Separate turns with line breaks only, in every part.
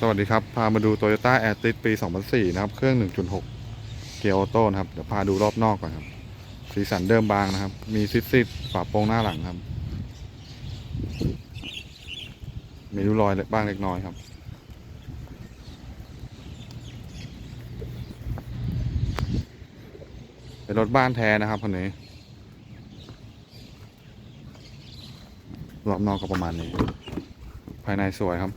สวัสดีครับ พามาดู Toyota a i r t i s ปี 2004 นะครับ เครื่อง 1.6 เกียร์ออโต้นะครับ เดี๋ยวพาดูรอบนอกก่อนครับ สีสันเดิมบางนะครับ มีซิดๆฝาโปรงหน้าหลังครับ มีริ้วรอยบ้างเล็กน้อยครับ เป็นรถบ้านแท้นะครับคันนี้รอบนอกก็ประมาณนี้ ภายในสวยครับ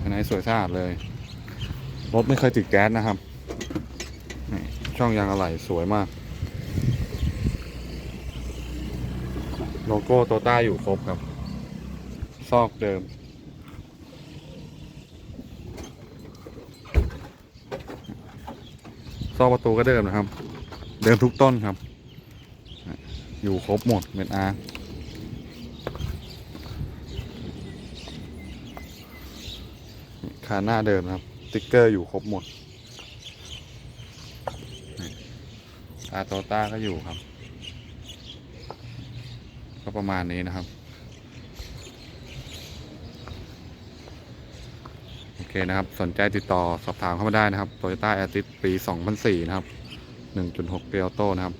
ภาย ในสวยสะอาดเลย รถไม่เคยติดแก๊สนะครับ ช่องยางอะไหล่สวยมาก โลโก้โตต้าอยู่ครบครับ ซอกเดิม ซอกประตูก็เดิมนะครับ เดิมทุกต้นครับ อยู่ครบหมดเม็ดอาร์ คาหน้าเดิมนะครับติ๊กเกอร์อยู่ครบหมดอาโตต้าก็อยู่ครับ ก็ประมาณนี้นะครับ โอเคนะครับ สนใจติดต่อสอบถามเข้ามาได้นะครับ Toyota a i r t i s ปี 2004 นะครับ 1.6เปียโตนะครับ